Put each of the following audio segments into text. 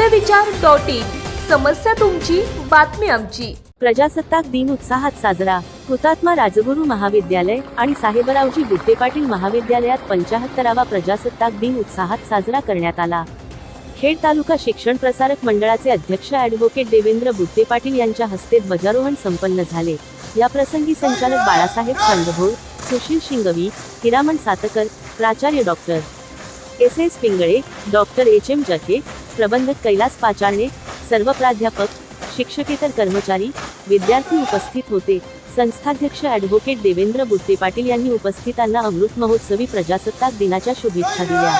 सत्यविचार dot in. समस्या तुमची बातमी आमची. प्रजासत्ताक दिन उत्साहात साजरा. हुतात्मा राजगुरू महाविद्यालय आणि साहेबरावजी बुट्टे पाटील महाविद्यालयात पंचाहत्तरावा प्रजासत्ताक दिन उत्साहात साजरा करण्यात आला. खेड तालुका शिक्षण प्रसारक मंडळाचे अध्यक्ष ॲडव्होकेट देवेंद्र बुट्टे पाटील यांच्या हस्ते ध्वजारोहण संपन्न झाले. या प्रसंगी संचालक बाळासाहेब चांदभोर सुशील शिंगवी हिरामण सातकर प्राचार्य doctor S S Pingale doctor H M Jathe प्रबंधक कैलास पाचारणे सर्व प्राध्यापक शिक्षकेतर कर्मचारी विद्यार्थी उपस्थित होते. संस्थाध्यक्ष ॲडव्होकेट देवेंद्र बुट्टे पाटील यांनी उपस्थितांना अमृत महोत्सवी प्रजासत्ताक दिनाच्या शुभेच्छा दिल्या.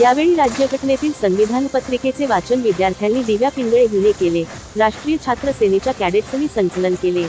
यावेळी राज्यघटनेतील संविधान पत्रिकेचे वाचन विद्यार्थ्यांनी दिव्या पिंगळे हिने केले. राष्ट्रीय छात्र सेनेच्या कॅडेट्सनी संचलन केले.